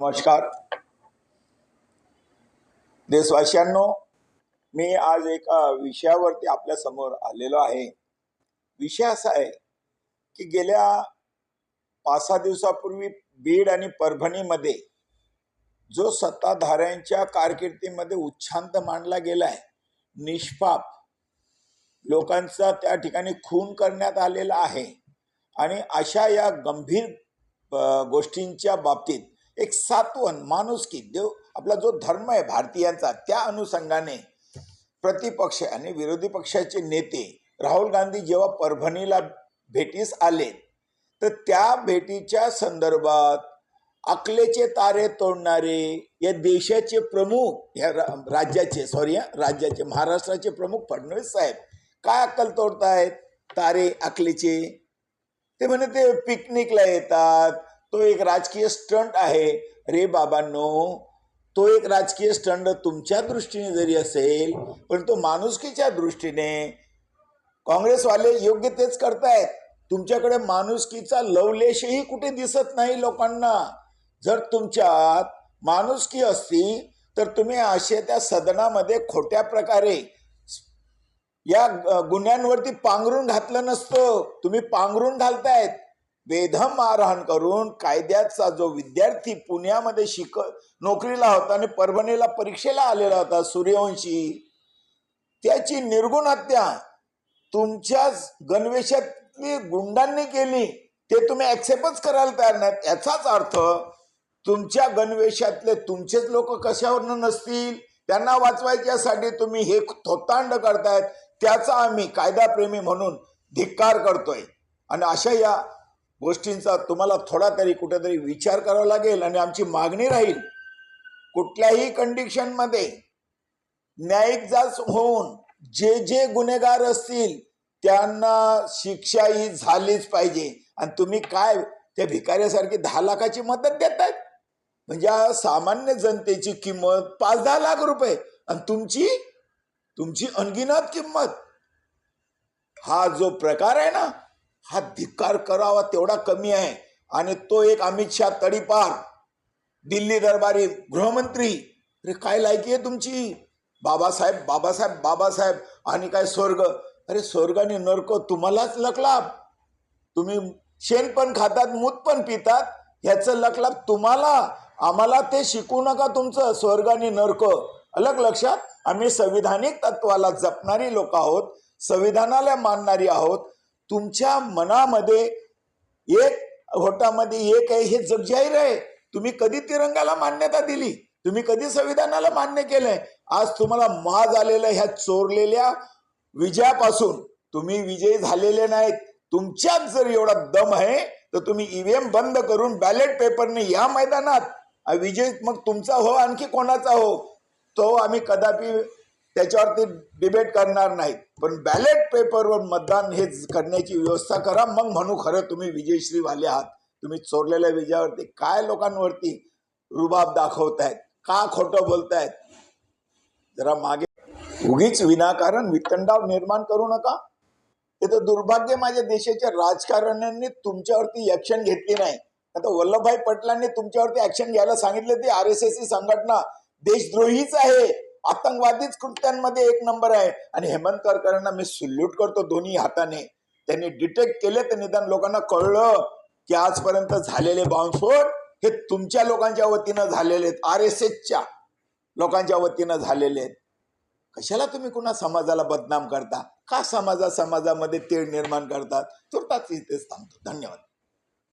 नमस्कार. देशवासियांनो मी आज एका विषयावरती आपल्यासमोर आलेलो आहे. विषय असा आहे की गेल्या पाच सहा दिवसापूर्वी बीड आणि परभणीमध्ये जो सत्ताधाऱ्यांच्या कारकिर्दीमध्ये उच्छांत मांडला गेलाय निष्पाप लोकांचा त्या ठिकाणी खून करण्यात आलेला आहे आणि अशा या गंभीर गोष्टींच्या बाबतीत एक सातवन माणुसकी देव आपला जो धर्म आहे भारतीयांचा त्या अनुषंगाने प्रतिपक्ष आणि विरोधी पक्षाचे नेते राहुल गांधी जेव्हा परभणीला भेटीस आले तर त्या भेटीच्या संदर्भात अकलेचे तारे तोडणारे या देशाचे प्रमुख या राज्याचे सॉरी राज्याचे महाराष्ट्राचे प्रमुख फडणवीस साहेब काय अक्कल तोडतायत? तारे अकलेचे. ते म्हणे ते पिकनिकला येतात तो एक राजकीय स्टंट आहे. रे बाबांनो तो एक राजकीय स्टंट तुमच्या दृष्टीने जरी असेल पण तो माणुसकीच्या दृष्टीने काँग्रेसवाले योग्य तेच करतायत. तुमच्याकडे माणुसकीचा लवलेशही कुठे दिसत नाही लोकांना. जर तुमच्यात माणुसकी असती तर तुम्ही असे त्या सदनामध्ये खोट्या प्रकारे या गुन्ह्यांवरती पांघरून घातलं नसतं. तुम्ही पांघरून घालतायत. बेधम मारहाण करून कायद्याचा जो विद्यार्थी पुण्यामध्ये शिक नोकरीला होता आणि परभणीला परीक्षेला आलेला होता सूर्यवंशी त्याची निर्गुण हत्या तुमच्याच गणवेशातली गुंडांनी केली ते तुम्ही ऍक्सेप्टच करायला तयार नाहीत. याचाच अर्थ तुमच्या गणवेशातले तुमचेच लोक कशावरनं नसतील? त्यांना वाचवायच्यासाठी तुम्ही हे थोतांड करतायत त्याचा आम्ही कायदाप्रेमी म्हणून धिक्कार करतोय. आणि अशा या गोष्टींचा तुम्हाला थोडा तरी कुठेतरी विचार करावा लागेल आणि आमची मागणी राहील. कुठल्याही कंडिशनमध्ये न्यायिक जाच होऊन जे जे गुन्हेगार असतील त्यांना शिक्षा ही झालीच पाहिजे. आणि तुम्ही काय त्या भिकाऱ्यासारखी दहा लाखाची मदत देतायत? म्हणजे सामान्य जनतेची किंमत पाच दहा लाख रुपये. आणि तुमची तुमची अनगिनत किंमत. हा जो प्रकार आहे ना हा धिक्कार करावा तेवढा कमी आहे. आणि तो एक अमित शाह तडीपार दिल्ली दरबारी गृहमंत्री. अरे काय लायकी आहे तुमची? बाबासाहेब बाबासाहेब बाबासाहेब आणि काय स्वर्ग? अरे स्वर्ग आणि नरक तुम्हालाच लकलाब. तुम्ही शेण पण खातात मूत पण पितात ह्याचं लकलाब तुम्हाला. आम्हाला ते शिकू नका तुमचं. स्वर्ग आणि नरक. अलग लक्षात आम्ही संविधानिक तत्वाला जपणारी लोक आहोत संविधानाला मानणारी आहोत तुमच्या मनामध्ये एक होटामध्ये एक आहे हे जगजाहीर आहे. तुम्ही कधी तिरंगाला मान्यता दिली? तुम्ही कधी संविधानाला मान्य केलंय? आज तुम्हाला माज आलेल्या ह्या चोरलेल्या विजयापासून तुम्ही विजयी झालेले नाहीत. तुमच्यात जर एवढा दम आहे तर तुम्ही ईव्हीएम बंद करून बॅलेट पेपरने या मैदानात. विजय मग तुमचा हो आणखी कोणाचा हो? तो आम्ही कदापि त्याच्यावरती डिबेट करणार नाहीत. पण बॅलेट पेपरवर मतदान हे करण्याची व्यवस्था करा. मग म्हणू खरं तुम्ही विजयश्री वाले आहात. तुम्ही चोरलेल्या विजयावरती काय लोकांवरती रुबाब दाखवतायत? का खोटं बोलतायत? जरा मागे. उगीच विनाकारण वितंडाव निर्माण करू नका. हे तर दुर्भाग्य माझ्या देशाच्या राजकारण्यांनी तुमच्यावरती ऍक्शन घेतली नाही. आता वल्लभभाई पटलांनी तुमच्यावरती ऍक्शन घ्यायला सांगितले ती आर एस एस ही संघटना देशद्रोहीच आहे. आतंकवादीच कृत्यांमध्ये एक नंबर आहे. आणि हेमंत करकरांना मी सल्यूट करतो दोन्ही हाताने. त्यांनी डिटेक्ट केले तर निदान लोकांना कळलं की आजपर्यंत झालेले बॉम्बस्फोट हे तुमच्या लोकांच्या वतीनं झालेले आहेत. आर एस एसच्या लोकांच्या वतीनं झालेले आहेत. कशाला तुम्ही कुणा समाजाला बदनाम करता? का समाजा समाजामध्ये तेढ निर्माण करतात? तुर्ताच इथेच थांबतो धन्यवाद.